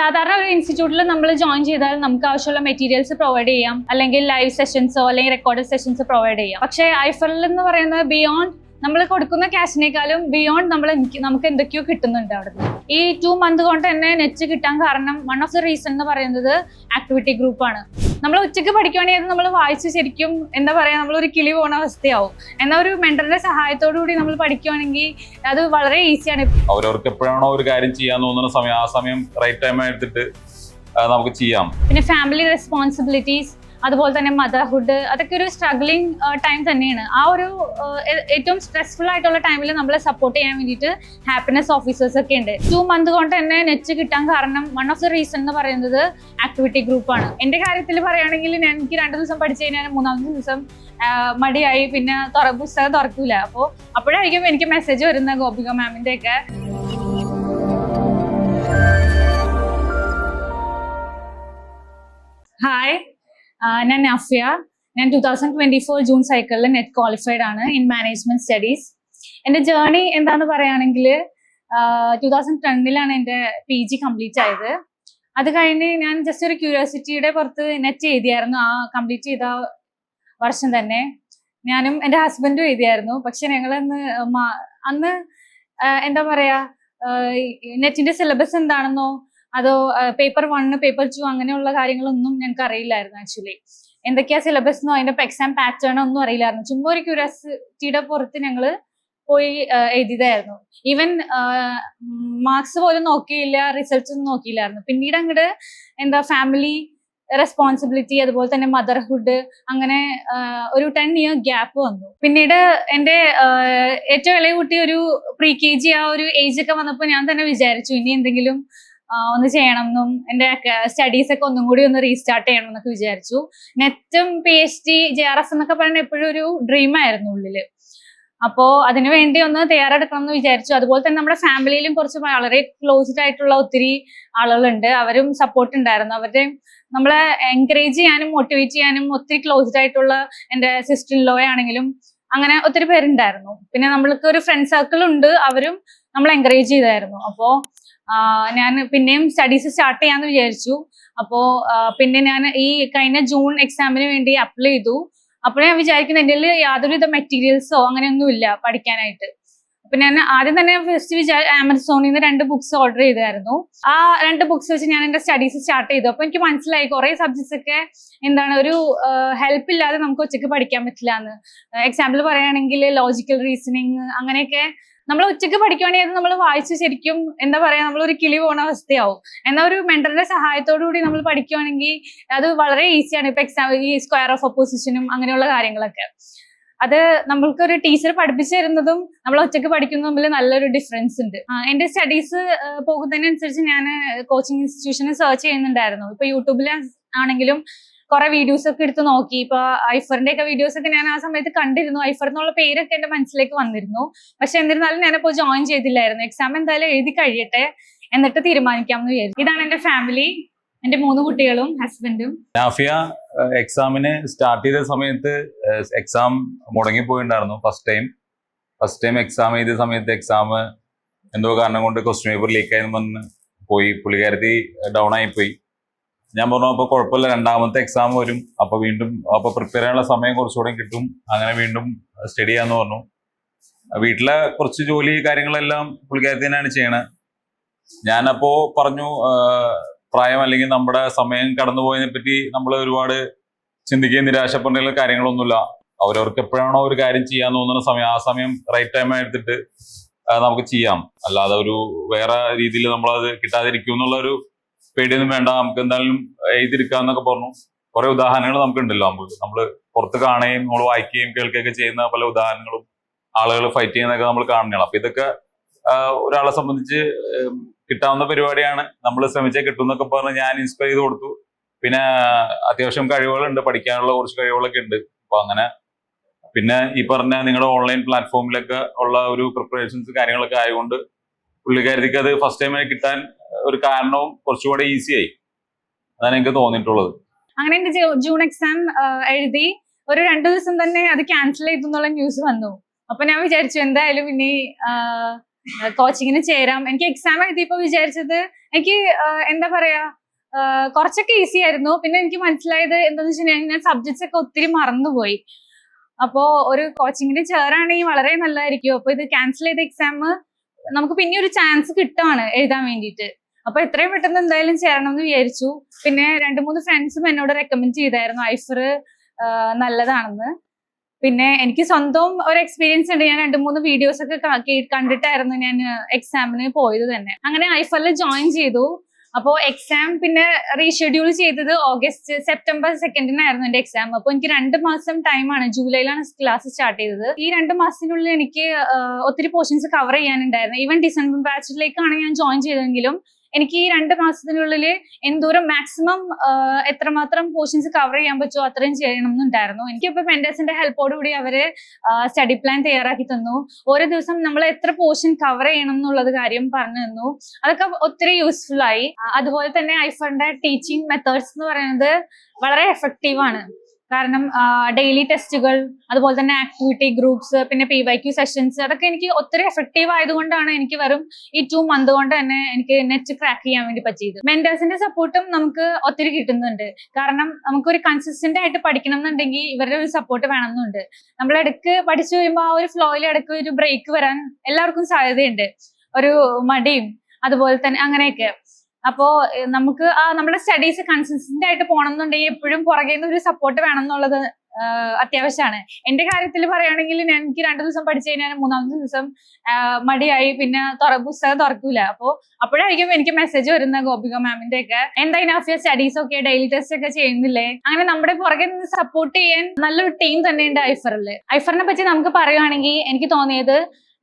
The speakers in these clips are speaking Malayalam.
സാധാരണ ഒരു ഇൻസ്റ്റിറ്റ്യൂട്ടിൽ നമ്മൾ ജോയിൻ ചെയ്താൽ നമുക്ക് ആവശ്യമുള്ള മെറ്റീരിയൽസ് പ്രൊവൈഡ് ചെയ്യാം. അല്ലെങ്കിൽ ലൈവ് സെഷൻസോ അല്ലെങ്കിൽ റെക്കോർഡ് സെഷൻസ് പ്രൊവൈഡ് ചെയ്യാം. പക്ഷേ ഐഫറിൽ എന്ന് പറയുന്നത് ബിയോണ്ട് നമ്മൾ കൊടുക്കുന്ന ക്യാഷിനേക്കാളും ബിയോണ്ട് നമ്മൾ നമുക്ക് എന്തൊക്കെയോ കിട്ടുന്നുണ്ട് അവിടെ ഈ ടു മന്ത് കൊണ്ട് തന്നെ നെറ്റ് കിട്ടാൻ കാരണം വൺ ഓഫ് ദി റീസൺ എന്ന് പറയുന്നത് ആക്ടിവിറ്റി ഗ്രൂപ്പാണ് നമ്മൾ ഉച്ചയ്ക്ക് പഠിക്കുകയാണെങ്കിൽ നമ്മൾ വായിച്ച് ശരിക്കും എന്താ പറയുക ഒരു കിളി പോകുന്ന അവസ്ഥയാവും. എന്നാ ഒരു മെന്ററിന്റെ സഹായത്തോടു കൂടി നമ്മൾ പഠിക്കുകയാണെങ്കിൽ അത് വളരെ ഈസിയാണ് അവരവർക്ക് എപ്പോഴാണോ ഒരു കാര്യം ചെയ്യാൻ തോന്നുന്ന സമയം ആ സമയം റൈറ്റ് ടൈം എടുത്തിട്ട് നമുക്ക് ചെയ്യാം. പിന്നെ ഫാമിലി റെസ്പോൺസിബിലിറ്റീസ് അതുപോലെ തന്നെ മദർഹുഡ് അതൊക്കെ ഒരു സ്ട്രഗ്ലിംഗ് ടൈം തന്നെയാണ്. ആ ഒരു ഏറ്റവും സ്ട്രെസ്ഫുൾ ആയിട്ടുള്ള ടൈമിൽ നമ്മളെ സപ്പോർട്ട് ചെയ്യാൻ വേണ്ടിയിട്ട് ഹാപ്പിനെസ് ഓഫീസേഴ്സ് ഒക്കെ ഉണ്ട്. ടു മന്ത് കൊണ്ട് തന്നെ നെറ്റ് കിട്ടാൻ കാരണം വൺ ഓഫ് ദി റീസൺ എന്ന് പറയുന്നത് ആക്ടിവിറ്റി ഗ്രൂപ്പാണ് എന്റെ കാര്യത്തിൽ പറയുകയാണെങ്കിൽ ഞാൻ എനിക്ക് രണ്ട് ദിവസം പഠിച്ചു കഴിഞ്ഞാൽ മൂന്നാമത്തെ ദിവസം മടിയായി. പിന്നെ പുസ്തകം തുറക്കൂല. അപ്പോൾ അപ്പോഴായിരിക്കും എനിക്ക് മെസ്സേജ് വരുന്ന ഗോപിക മാമിന്റെ ഒക്കെ ഞാൻ നഫിയ. ഞാൻ two thousand twenty four June സൈക്കിളിൽ നെറ്റ് ക്വാളിഫൈഡ് ആണ് ഇൻ മാനേജ്മെന്റ് സ്റ്റഡീസ് എന്റെ ജേർണി എന്താന്ന് പറയുകയാണെങ്കിൽ ടൂ തൗസൻഡ് ടെന്നിലാണ് എന്റെ പി ജി കംപ്ലീറ്റ് ആയത്. അത് കഴിഞ്ഞ് ഞാൻ ജസ്റ്റ് ഒരു ക്യൂരിയോസിറ്റിയുടെ പുറത്ത് നെറ്റ് എഴുതിയായിരുന്നു. ആ കംപ്ലീറ്റ് ചെയ്ത വർഷം തന്നെ. ഞാനും എന്റെ ഹസ്ബൻഡും എഴുതിയായിരുന്നു. പക്ഷെ ഞങ്ങളന്ന് അന്ന് എന്താ പറയാ നെറ്റിന്റെ സിലബസ് എന്താണെന്നോ അതോ പേപ്പർ വണ്ണ് പേപ്പർ ടു അങ്ങനെയുള്ള കാര്യങ്ങളൊന്നും ഞങ്ങൾക്ക് അറിയില്ലായിരുന്നു ആക്ച്വലി എന്തൊക്കെയാ സിലബസ് എന്നോ അതിന്റെ എക്സാം പാറ്റേണോ ഒന്നും അറിയില്ലായിരുന്നു. ചുമ്മാ ഒരു ക്യൂരിയോസിറ്റിയുടെ പുറത്ത് ഞങ്ങൾ പോയി എഴുതിയതായിരുന്നു. ഈവൻ മാർക്സ് പോലും നോക്കിയില്ല റിസൾട്ട്സ് ഒന്നും നോക്കിയില്ലായിരുന്നു. പിന്നീട് അങ്ങോട്ട് എന്താ ഫാമിലി റെസ്പോൺസിബിലിറ്റി അതുപോലെ തന്നെ മദർഹുഡ് അങ്ങനെ ഒരു ടെൻ ഇയർ ഗ്യാപ്പ് വന്നു. പിന്നീട് എന്റെ ഏറ്റവും ഇളയ കുട്ടി ഒരു പ്രീ കെ ജി ആ ഒരു ഏജ് ഒക്കെ വന്നപ്പോൾ ഞാൻ തന്നെ വിചാരിച്ചു ഇനി എന്തെങ്കിലും ഒന്ന് ചെയ്യണം എന്നും എന്റെ സ്റ്റഡീസ് ഒക്കെ ഒന്നും കൂടി ഒന്ന് റീസ്റ്റാർട്ട് ചെയ്യണം എന്നൊക്കെ വിചാരിച്ചു നെറ്റും P H D J R S എന്നൊക്കെ പറയുന്നത് എപ്പോഴും ഒരു ഡ്രീം ആയിരുന്നു ഉള്ളിൽ. അപ്പോ അതിനു വേണ്ടി ഒന്ന് തയ്യാറെടുക്കണം എന്ന് വിചാരിച്ചു. അതുപോലെ തന്നെ നമ്മുടെ ഫാമിലിയിലും കുറച്ച് വളരെ ക്ലോസ്ഡ് ആയിട്ടുള്ള ഒത്തിരി ആളുകളുണ്ട്. അവരും സപ്പോർട്ട് ഉണ്ടായിരുന്നു. അവരുടെ നമ്മളെ എൻകറേജ് ചെയ്യാനും മോട്ടിവേറ്റ് ചെയ്യാനും ഒത്തിരി ക്ലോസ്ഡ് ആയിട്ടുള്ള എന്റെ സിസ്റ്റർ ഇൻ ലോ ആണെങ്കിലും അങ്ങനെ ഒത്തിരി പേരുണ്ടായിരുന്നു. പിന്നെ നമ്മൾക്ക് ഒരു ഫ്രണ്ട് സർക്കിൾ ഉണ്ട്. അവരും നമ്മൾ എൻകറേജ് ചെയ്തായിരുന്നു. അപ്പോ ഞാൻ പിന്നെയും സ്റ്റഡീസ് സ്റ്റാർട്ട് ചെയ്യാന്ന് വിചാരിച്ചു. അപ്പോ പിന്നെ ഞാൻ ഈ കഴിഞ്ഞ ജൂൺ എക്സാമിന് വേണ്ടി അപ്ലൈ ചെയ്തു. അപ്പോൾ ഞാൻ വിചാരിക്കുന്നത് എന്റെ യാതൊരുവിധ മെറ്റീരിയൽസോ അങ്ങനെയൊന്നും ഇല്ല പഠിക്കാനായിട്ട്. അപ്പൊ ഞാൻ ആദ്യം തന്നെ ഫസ്റ്റ് വിചാരി ആമസോണിൽ നിന്ന് രണ്ട് ബുക്സ് ഓർഡർ ചെയ്തായിരുന്നു. ആ രണ്ട് ബുക്സ് വെച്ച് ഞാൻ എന്റെ സ്റ്റഡീസ് സ്റ്റാർട്ട് ചെയ്തു. അപ്പൊ എനിക്ക് മനസ്സിലായി കുറെ സബ്ജക്ട്സ് ഒക്കെ എന്താണ് ഒരു ഹെൽപ്പ് ഇല്ലാതെ നമുക്ക് ഉച്ചയ്ക്ക് പഠിക്കാൻ പറ്റില്ല എന്ന്. എക്സാമ്പിൾ പറയുകയാണെങ്കിൽ ലോജിക്കൽ റീസണിങ് അങ്ങനെയൊക്കെ നമ്മൾ ഉച്ചയ്ക്ക് പഠിക്കുകയാണെങ്കിൽ നമ്മൾ വായിച്ച് ശരിക്കും എന്താ പറയാ നമ്മൾ ഒരു കിളി പോകുന്ന അവസ്ഥയാവും. എന്നാൽ ഒരു മെന്ററിന്റെ സഹായത്തോടു കൂടി നമ്മൾ പഠിക്കുകയാണെങ്കിൽ അത് വളരെ ഈസിയാണ് ഇപ്പൊ എക്സാം ഈ സ്ക്വയർ ഓഫ് ഒപ്പോസിഷനും അങ്ങനെയുള്ള കാര്യങ്ങളൊക്കെ. അത് നമ്മൾക്ക് ഒരു ടീച്ചർ പഠിപ്പിച്ചു തരുന്നതും നമ്മൾ ഒറ്റയ്ക്ക് പഠിക്കുന്നതും തമ്മിൽ നല്ലൊരു ഡിഫറൻസ് ഉണ്ട്. എന്റെ സ്റ്റഡീസ് പോകുന്നതിനനുസരിച്ച് ഞാൻ കോച്ചിങ് ഇൻസ്റ്റിറ്റ്യൂഷന് സെർച്ച് ചെയ്യുന്നുണ്ടായിരുന്നു. ഇപ്പൊ യൂട്യൂബിൽ ആണെങ്കിലും കുറെ വീഡിയോസ് ഒക്കെ എടുത്ത് നോക്കി. ഇപ്പൊ ഐഫറിന്റെ ഒക്കെ വീഡിയോസ് ഒക്കെ ഞാൻ ആ സമയത്ത് കണ്ടിരുന്നു. ഐഫർ എന്നുള്ള പേരൊക്കെ എന്റെ മനസ്സിലേക്ക് വന്നിരുന്നു. പക്ഷെ എന്നിരുന്നാലും ഞാൻ ഞാനിപ്പോ ജോയിൻ ചെയ്തില്ലായിരുന്നു. എക്സാം എന്തായാലും എഴുതി കഴിയട്ടെ എന്നിട്ട് തീരുമാനിക്കാം എന്ന് വിചാരിച്ചു. ഇതാണ് എന്റെ ഫാമിലി എന്റെ മൂന്ന് കുട്ടികളും ഹസ്ബൻഡും നാഫിയ എക്സാമിന് സ്റ്റാർട്ട് ചെയ്ത സമയത്ത് എക്സാം മുടങ്ങി മുടങ്ങിപ്പോയിണ്ടായിരുന്നു first time first time exam ചെയ്ത സമയത്ത് എക്സാം എന്തോ കാരണം കൊണ്ട് ക്വസ്റ്റ്യൻ പേപ്പർ ലീക്ക് ആയെന്ന് വന്ന് പോയി. പുള്ളിക്കാരത്തി ഡൗൺ ആയിപ്പോയി. ഞാൻ പറഞ്ഞു അപ്പോൾ കുഴപ്പമില്ല രണ്ടാമത്തെ എക്സാം വരും. അപ്പൊ വീണ്ടും അപ്പൊ പ്രിപ്പയർ ചെയ്യാനുള്ള സമയം കുറച്ചുകൂടെ കിട്ടും. അങ്ങനെ വീണ്ടും സ്റ്റഡി ചെയ്യാന്ന് പറഞ്ഞു. വീട്ടിലെ കുറച്ച് ജോലി കാര്യങ്ങളെല്ലാം പുള്ളിക്കാരത്തി തന്നെയാണ് ചെയ്യണത് ഞാനപ്പോ പറഞ്ഞു പ്രായം അല്ലെങ്കിൽ നമ്മുടെ സമയം കടന്നുപോയതിനെ പറ്റി നമ്മൾ ഒരുപാട് ചിന്തിക്കുകയും നിരാശപ്പെടുന്ന കാര്യങ്ങളൊന്നുമില്ല. അവരവർക്ക് എപ്പോഴാണോ ഒരു കാര്യം ചെയ്യാൻ തോന്നുന്ന സമയം ആ സമയം റൈറ്റ് ടൈം എടുത്തിട്ട് നമുക്ക് ചെയ്യാം. അല്ലാതെ ഒരു വേറെ രീതിയിൽ നമ്മളത് കിട്ടാതിരിക്കും എന്നുള്ള ഒരു പേടിയൊന്നും വേണ്ട. നമുക്ക് എന്തായാലും എഴുതിയിരിക്കാം എന്നൊക്കെ പറഞ്ഞു. കുറെ ഉദാഹരണങ്ങൾ നമുക്ക് ഉണ്ടല്ലോ നമുക്ക് നമ്മൾ പുറത്ത് കാണുകയും നമ്മൾ വായിക്കുകയും കേൾക്കുകയൊക്കെ ചെയ്യുന്ന പല ഉദാഹരണങ്ങളും ആളുകൾ ഫൈറ്റ് ചെയ്യുന്നതൊക്കെ നമ്മൾ കാണുന്നതാണ്. അപ്പൊ ഇതൊക്കെ ഒരാളെ സംബന്ധിച്ച് കിട്ടാവുന്ന പരിപാടിയാണ്. നമ്മൾ ശ്രമിച്ചേ കിട്ടും എന്നൊക്കെ പറഞ്ഞ് ഞാൻ ഇൻസ്പയർ ചെയ്ത് കൊടുത്തു. പിന്നെ അത്യാവശ്യം കഴിവുകളുണ്ട് പഠിക്കാനുള്ള കുറച്ച് കഴിവുകളൊക്കെ ഉണ്ട്. അപ്പൊ അങ്ങനെ പിന്നെ ഈ പറഞ്ഞ നിങ്ങളുടെ ഓൺലൈൻ പ്ലാറ്റ്ഫോമിലൊക്കെ ഉള്ള ഒരു പ്രിപ്പറേഷൻസ് കാര്യങ്ങളൊക്കെ ആയതുകൊണ്ട് പുള്ളിക്കാരിക്ക് അത് ഫസ്റ്റ് ടൈമിൽ കിട്ടാൻ ഒരു കാരണവും കുറച്ചുകൂടെ ഈസിയായി അതാണ് എനിക്ക് തോന്നിയിട്ടുള്ളത്. അങ്ങനെ ജൂൺ എക്സാം എഴുതി ഒരു രണ്ടു ദിവസം തന്നെ അത് ക്യാൻസൽ ചെയ്തു എന്നുള്ള ന്യൂസ് വന്നു. അപ്പൊ ഞാൻ വിചാരിച്ചു എന്തായാലും ഇനി കോച്ചിങ്ങിന് ചേരാം. എനിക്ക് എക്സാം എഴുതിയപ്പോ വിചാരിച്ചത് എനിക്ക് എന്താ പറയാ കുറച്ചൊക്കെ ഈസി ആയിരുന്നു. പിന്നെ എനിക്ക് മനസ്സിലായത് എന്താന്ന് വെച്ചിട്ടുണ്ടെങ്കിൽ ഞാൻ സബ്ജക്ട്സ് ഒക്കെ ഒത്തിരി മറന്നുപോയി. അപ്പോ ഒരു കോച്ചിങ്ങിന് ചേരാണെങ്കിൽ വളരെ നല്ലതായിരിക്കും. അപ്പൊ ഇത് ക്യാൻസൽ ചെയ്ത എക്സാം നമുക്ക് പിന്നെ ഒരു ചാൻസ് കിട്ടുവാണ് എഴുതാൻ വേണ്ടിയിട്ട്. അപ്പൊ എത്രയും പെട്ടെന്ന് എന്തായാലും ചേരണം എന്ന് വിചാരിച്ചു. പിന്നെ രണ്ടു മൂന്ന് ഫ്രണ്ട്സും എന്നോട് റെക്കമെൻഡ് ചെയ്തായിരുന്നു. ഐഫർ നല്ലതാണെന്ന്. പിന്നെ എനിക്ക് സ്വന്തം ഒരു എക്സ്പീരിയൻസ് ഉണ്ട്. ഞാൻ രണ്ട് മൂന്ന് വീഡിയോസ് ഒക്കെ കണ്ടിട്ടായിരുന്നു ഞാൻ എക്സാമിന് പോയത് തന്നെ. അങ്ങനെ ഐഫൽ ജോയിൻ ചെയ്തു. അപ്പോൾ എക്സാം പിന്നെ റീഷെഡ്യൂൾ ചെയ്തത് ഓഗസ്റ്റ് സെപ്റ്റംബർ സെക്കൻഡിനായിരുന്നു എന്റെ എക്സാം അപ്പോൾ എനിക്ക് രണ്ട് മാസം ടൈമാണ് ജൂലൈയിലാണ് ക്ലാസ് സ്റ്റാർട്ട് ചെയ്തത്. ഈ രണ്ട് മാസത്തിനുള്ളിൽ എനിക്ക് ഒത്തിരി പോർഷൻസ് കവർ ചെയ്യാനുണ്ടായിരുന്നു. ഈവൻ ഡിസംബർ ബാച്ചിലേക്കാണ് ഞാൻ ജോയിൻ ചെയ്തതെങ്കിലും എനിക്ക് ഈ രണ്ട് മാസത്തിനുള്ളിൽ എന്തോരം മാക്സിമം എത്രമാത്രം പോർഷൻസ് കവർ ചെയ്യാൻ പറ്റുമോ അത്രയും ചെയ്യണം എന്നുണ്ടായിരുന്നു എനിക്കിപ്പോ മെന്റേഴ്സിന്റെ ഹെൽപ്പോട് കൂടി അവർ സ്റ്റഡി പ്ലാൻ തയ്യാറാക്കി തന്നു. ഓരോ ദിവസം നമ്മൾ എത്ര പോർഷൻ കവർ ചെയ്യണം എന്നുള്ളത് കാര്യം പറഞ്ഞു തന്നു. അതൊക്കെ ഒത്തിരി യൂസ്ഫുൾ ആയി. അതുപോലെ തന്നെ ഐഫറിന്റെ ടീച്ചിങ് മെത്തേഡ്സ് എന്ന് പറയുന്നത് വളരെ എഫക്റ്റീവ് ആണ്. കാരണം ഡെയിലി ടെസ്റ്റുകൾ അതുപോലെ തന്നെ ആക്ടിവിറ്റി ഗ്രൂപ്പ്സ് പിന്നെ പി വൈ ക്യു സെഷൻസ് അതൊക്കെ എനിക്ക് ഒത്തിരി എഫക്റ്റീവ് ആയതുകൊണ്ടാണ് എനിക്ക് വെറും ഈ ടു മന്ത് കൊണ്ട് തന്നെ എനിക്ക് നെറ്റ് ക്രാക്ക് ചെയ്യാൻ വേണ്ടി പറ്റിയത്. മെന്റേഴ്സിന്റെ സപ്പോർട്ടും നമുക്ക് ഒത്തിരി കിട്ടുന്നുണ്ട്. കാരണം നമുക്കൊരു കൺസിസ്റ്റന്റ് ആയിട്ട് പഠിക്കണം എന്നുണ്ടെങ്കിൽ ഇവരുടെ ഒരു സപ്പോർട്ട് വേണമെന്നുണ്ട്. നമ്മൾ ഇടയ്ക്ക് പഠിച്ചു കഴിയുമ്പോൾ ആ ഒരു ഫ്ലോയിൽ ഇടയ്ക്ക് ഒരു ബ്രേക്ക് വരാൻ എല്ലാവർക്കും സാധ്യതയുണ്ട്. ഒരു മടിയും അതുപോലെ തന്നെ അങ്ങനെയൊക്കെ. അപ്പോ നമുക്ക് നമ്മുടെ സ്റ്റഡീസ് കൺസിസ്റ്റന്റ് ആയിട്ട് പോകണം എന്നുണ്ടെങ്കിൽ എപ്പോഴും പുറകെ നിന്ന് ഒരു സപ്പോർട്ട് വേണം എന്നുള്ളത് അത്യാവശ്യമാണ് എന്റെ കാര്യത്തിൽ പറയുകയാണെങ്കിൽ എനിക്ക് രണ്ടു ദിവസം പഠിച്ചു കഴിഞ്ഞാൽ മൂന്നാമത്തെ ദിവസം മടിയായി. പിന്നെ പുസ്തകം തുറക്കൂല. അപ്പോ അപ്പോഴായിരിക്കും എനിക്ക് മെസ്സേജ് വരുന്ന ഗോപിക മാമിന്റെ ഒക്കെ എന്താ ഇനാഫിയ സ്റ്റഡീസ് ഒക്കെ ഡെയിലി ടെസ്റ്റ് ഒക്കെ ചെയ്യുന്നില്ലേ? അങ്ങനെ നമ്മുടെ പുറകെ നിന്ന് സപ്പോർട്ട് ചെയ്യാൻ നല്ലൊരു ടീം തന്നെയുണ്ട് ഐഫറിൽ ഐഫറിനെ പറ്റി നമുക്ക് പറയുകയാണെങ്കിൽ എനിക്ക് തോന്നിയത്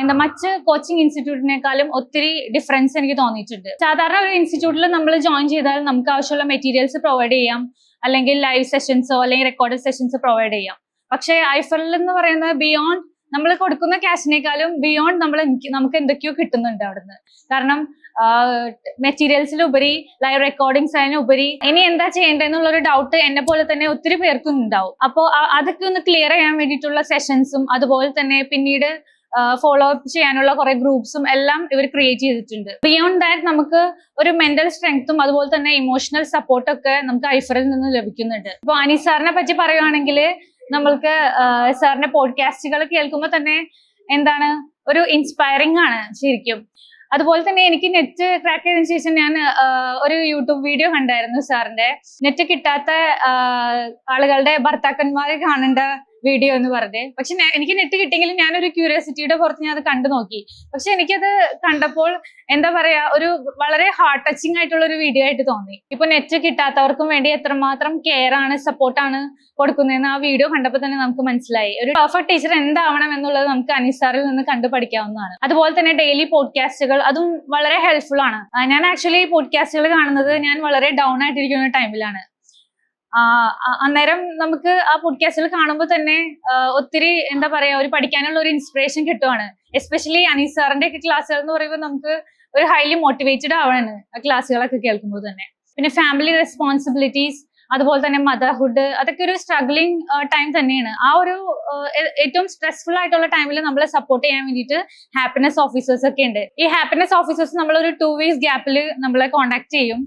എന്താ മറ്റ് കോച്ചിങ് ഇൻസ്റ്റിറ്റ്യൂട്ടിനേക്കാളും ഒത്തിരി ഡിഫറൻസ് എനിക്ക് തോന്നിയിട്ടുണ്ട്. സാധാരണ ഒരു ഇൻസ്റ്റിറ്റ്യൂട്ടിൽ നമ്മൾ ജോയിൻ ചെയ്താൽ നമുക്ക് ആവശ്യമുള്ള മെറ്റീരിയൽസ് പ്രൊവൈഡ് ചെയ്യാം. അല്ലെങ്കിൽ ലൈവ് സെഷൻസോ അല്ലെങ്കിൽ റെക്കോർഡഡ് സെഷൻസ് പ്രൊവൈഡ് ചെയ്യാം. പക്ഷേ ഐഫറിൽ എന്ന് പറയുന്നത് ബിയോണ്ട് നമ്മൾ കൊടുക്കുന്ന ക്യാഷിനേക്കാളും ബിയോണ്ട് നമ്മൾ നമുക്ക് എന്തൊക്കെയോ കിട്ടുന്നുണ്ട് അവിടുന്ന്. കാരണം മെറ്റീരിയൽസിലുപരി ലൈവ് റെക്കോർഡിങ്സ് അതിനുപരി ഇനി എന്താ ചെയ്യേണ്ടതെന്നുള്ള ഒരു ഡൗട്ട് എന്നെ പോലെ തന്നെ ഒത്തിരി പേർക്കും ഉണ്ടാവും. അപ്പോൾ അതൊക്കെ ഒന്ന് ക്ലിയർ ചെയ്യാൻ വേണ്ടിയിട്ടുള്ള സെഷൻസും അതുപോലെ തന്നെ പിന്നീട് ഫോളോ അപ്പ് ചെയ്യാനുള്ള കുറെ ഗ്രൂപ്പ്സും എല്ലാം ഇവർ ക്രിയേറ്റ് ചെയ്തിട്ടുണ്ട്. ബിയോണ്ട് ദാറ്റ് നമുക്ക് ഒരു മെന്റൽ സ്ട്രെങ്ത്തും അതുപോലെ തന്നെ ഇമോഷണൽ സപ്പോർട്ടൊക്കെ നമുക്ക് ഐഫറിൽ നിന്ന് ലഭിക്കുന്നുണ്ട്. ഇപ്പൊ അനി സാറിനെ പറ്റി പറയുവാണെങ്കിൽ നമ്മൾക്ക് സാറിന്റെ പോഡ്കാസ്റ്റുകൾ കേൾക്കുമ്പോൾ തന്നെ എന്താണ് ഒരു ഇൻസ്പയറിംഗ് ആണ് ശരിക്കും. അതുപോലെ തന്നെ എനിക്ക് നെറ്റ് ക്രാക്ക് ചെയ്തതിനു ശേഷം ഞാൻ ഒരു യൂട്യൂബ് വീഡിയോ കണ്ടായിരുന്നു സാറിന്റെ. നെറ്റ് കിട്ടാത്ത ആളുകളുടെ ഭർത്താക്കന്മാരെ കാണേണ്ട വീഡിയോ എന്ന് പറഞ്ഞ്. പക്ഷെ എനിക്ക് നെറ്റ് കിട്ടിയെങ്കിലും ഞാനൊരു ക്യൂരിയോസിറ്റിയുടെ പുറത്ത് ഞാൻ അത് കണ്ടു നോക്കി. പക്ഷെ എനിക്കത് കണ്ടപ്പോൾ എന്താ പറയാ ഒരു വളരെ ഹാർട്ട് ടച്ചിങ് ആയിട്ടുള്ള ഒരു വീഡിയോ ആയിട്ട് തോന്നി. ഇപ്പൊ നെറ്റ് കിട്ടാത്തവർക്കും വേണ്ടി എത്രമാത്രം കെയർ ആണ് സപ്പോർട്ടാണ് കൊടുക്കുന്നതെന്ന് ആ വീഡിയോ കണ്ടപ്പോൾ തന്നെ നമുക്ക് മനസ്സിലായി. ഒരു പെർഫെക്റ്റ് ടീച്ചർ എന്താവണം എന്നുള്ളത് നമുക്ക് അനിസാറിൽ നിന്ന് കണ്ടു പഠിക്കാവുന്നതാണ്. അതുപോലെ തന്നെ ഡെയിലി പോഡ്കാസ്റ്റുകൾ അതും വളരെ ഹെൽപ്ഫുൾ ആണ്. ഞാൻ ആക്ച്വലി പോഡ്കാസ്റ്റുകൾ കാണുന്നത് ഞാൻ വളരെ ഡൗൺ ആയിട്ടിരിക്കുന്ന ടൈമിലാണ് അന്നേരം നമുക്ക് ആ പോഡ്കാസ്റ്റിൽ കാണുമ്പോൾ തന്നെ ഒത്തിരി എന്താ പറയാ ഒരു പഠിക്കാനുള്ള ഒരു ഇൻസ്പിറേഷൻ കിട്ടുവാണ്. എസ്പെഷ്യലി അനീസ് സാറിന്റെ ഒക്കെ ക്ലാസ്സുകൾ എന്ന് പറയുമ്പോൾ നമുക്ക് ഒരു ഹൈലി മോട്ടിവേറ്റഡ് ആവാണ് ആ ക്ലാസ്സുകളൊക്കെ കേൾക്കുമ്പോൾ തന്നെ. പിന്നെ ഫാമിലി റെസ്പോൺസിബിലിറ്റീസ് അതുപോലെ തന്നെ മദർഹുഡ് അതൊക്കെ ഒരു സ്ട്രഗ്ലിംഗ് ടൈം തന്നെയാണ്. ആ ഒരു ഏറ്റവും സ്ട്രെസ്ഫുൾ ആയിട്ടുള്ള ടൈമിൽ നമ്മളെ സപ്പോർട്ട് ചെയ്യാൻ വേണ്ടിയിട്ട് ഹാപ്പിനെസ് ഓഫീസേഴ്സ് ഒക്കെ ഉണ്ട്. ഈ ഹാപ്പിനെസ് ഓഫീസേഴ്സ് നമ്മളൊരു ടു വീക്സ് ഗ്യാപ്പിൽ നമ്മളെ കോൺടാക്ട് ചെയ്യും.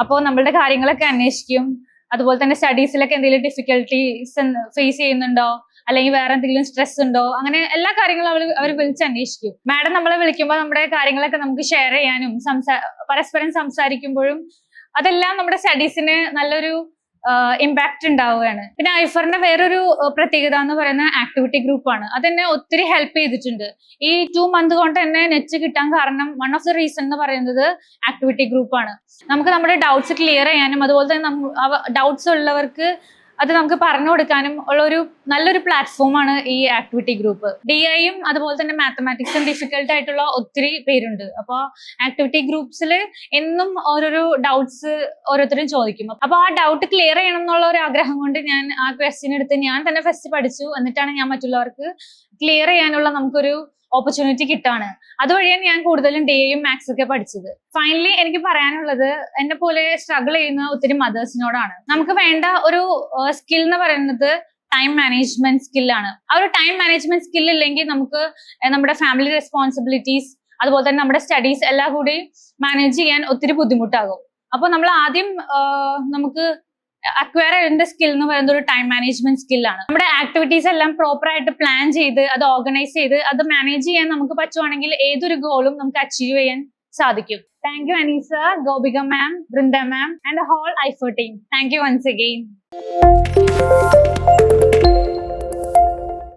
അപ്പോൾ നമ്മളുടെ കാര്യങ്ങളൊക്കെ അന്വേഷിക്കും. അതുപോലെ തന്നെ സ്റ്റഡീസിലൊക്കെ എന്തെങ്കിലും ഡിഫിക്കൽട്ടീസ് ഫേസ് ചെയ്യുന്നുണ്ടോ? അല്ലെങ്കിൽ വേറെ എന്തെങ്കിലും സ്ട്രെസ് ഉണ്ടോ? അങ്ങനെ എല്ലാ കാര്യങ്ങളും അവർ വിളിച്ച് അന്വേഷിക്കും. മാഡം നമ്മളെ വിളിക്കുമ്പോൾ നമ്മുടെ കാര്യങ്ങളൊക്കെ നമുക്ക് ഷെയർ ചെയ്യാനും സംസാ പരസ്പരം സംസാരിക്കുമ്പോഴും അതെല്ലാം നമ്മുടെ സ്റ്റഡീസിന് നല്ലൊരു ഇമ്പാക്ട് ഉണ്ടാവുകയാണ്. പിന്നെ ഐഫറിന്റെ വേറൊരു പ്രത്യേകത എന്ന് പറയുന്ന ആക്ടിവിറ്റി ഗ്രൂപ്പാണ് അതെന്നെ ഒത്തിരി ഹെൽപ്പ് ചെയ്തിട്ടുണ്ട്. ഈ ടു മന്ത് കൊണ്ട് തന്നെ നെറ്റ് കിട്ടാൻ കാരണം വൺ ഓഫ് ദി റീസൺ എന്ന് പറയുന്നത് ആക്ടിവിറ്റി ഗ്രൂപ്പാണ് നമുക്ക് നമ്മുടെ ഡൗട്ട്സ് ക്ലിയർ ചെയ്യാനും അതുപോലെ തന്നെ ഡൗട്ട്സ് ഉള്ളവർക്ക് അത് നമുക്ക് പറഞ്ഞു കൊടുക്കാനും ഉള്ള ഒരു നല്ലൊരു പ്ലാറ്റ്ഫോമാണ് ഈ ആക്ടിവിറ്റി ഗ്രൂപ്പ് ഡി ഐയും അതുപോലെ തന്നെ മാത്തമാറ്റിക്സും ഡിഫിക്കൽട്ട് ആയിട്ടുള്ള ഒത്തിരി പേരുണ്ട്. അപ്പോൾ ആക്ടിവിറ്റി ഗ്രൂപ്പ്സിൽ എന്നും ഓരോരോ ഡൗട്ട്സ് ഓരോരുത്തരും ചോദിക്കും. അപ്പോൾ ആ ഡൗട്ട് ക്ലിയർ ചെയ്യണം എന്നുള്ള ഒരു ആഗ്രഹം കൊണ്ട് ഞാൻ ആ ക്വസ്റ്റ്യൻ എടുത്ത് ഞാൻ തന്നെ ഫസ്റ്റ് പഠിച്ചു. എന്നിട്ടാണ് ഞാൻ മറ്റുള്ളവർക്ക് ക്ലിയർ ചെയ്യാനുള്ള നമുക്കൊരു ഓപ്പർച്യൂണിറ്റി കിട്ടാണ്. അതുവഴിയാണ് ഞാൻ കൂടുതലും ഡേയും മാത്സ് ഒക്കെ പഠിച്ചത്. ഫൈനലി എനിക്ക് പറയാനുള്ളത് എന്നെ പോലെ സ്ട്രഗിൾ ചെയ്യുന്ന ഒത്തിരി മദേഴ്സിനോടാണ് നമുക്ക് വേണ്ട ഒരു സ്കിൽ എന്ന് പറയുന്നത് ടൈം മാനേജ്മെന്റ് സ്കില്ലാണ് ആ ഒരു ടൈം മാനേജ്മെന്റ് സ്കിൽ ഇല്ലെങ്കിൽ നമുക്ക് നമ്മുടെ ഫാമിലി റെസ്പോൺസിബിലിറ്റീസ് അതുപോലെ തന്നെ നമ്മുടെ സ്റ്റഡീസ് എല്ലാം കൂടി മാനേജ് ചെയ്യാൻ ഒത്തിരി ബുദ്ധിമുട്ടാകും. അപ്പൊ നമ്മൾ ആദ്യം നമുക്ക് ചെയ്യേണ്ട സ്കിൽ എന്ന് പറയുന്നത് ഒരു ടൈം മാനേജ്മെന്റ് സ്കില്ലാണ് നമ്മുടെ ആക്ടിവിറ്റീസ് എല്ലാം പ്രോപ്പർ ആയിട്ട് പ്ലാൻ ചെയ്ത് അത് ഓർഗനൈസ് ചെയ്ത് അത് മാനേജ് ചെയ്യാൻ നമുക്ക് പറ്റുവാണെങ്കിൽ ഏതൊരു ഗോളും നമുക്ക് അച്ചീവ് ചെയ്യാൻ സാധിക്കും. Thank you Anisa Gopika ma'am Brinda ma'am and whole ഐഫോ team thank you once again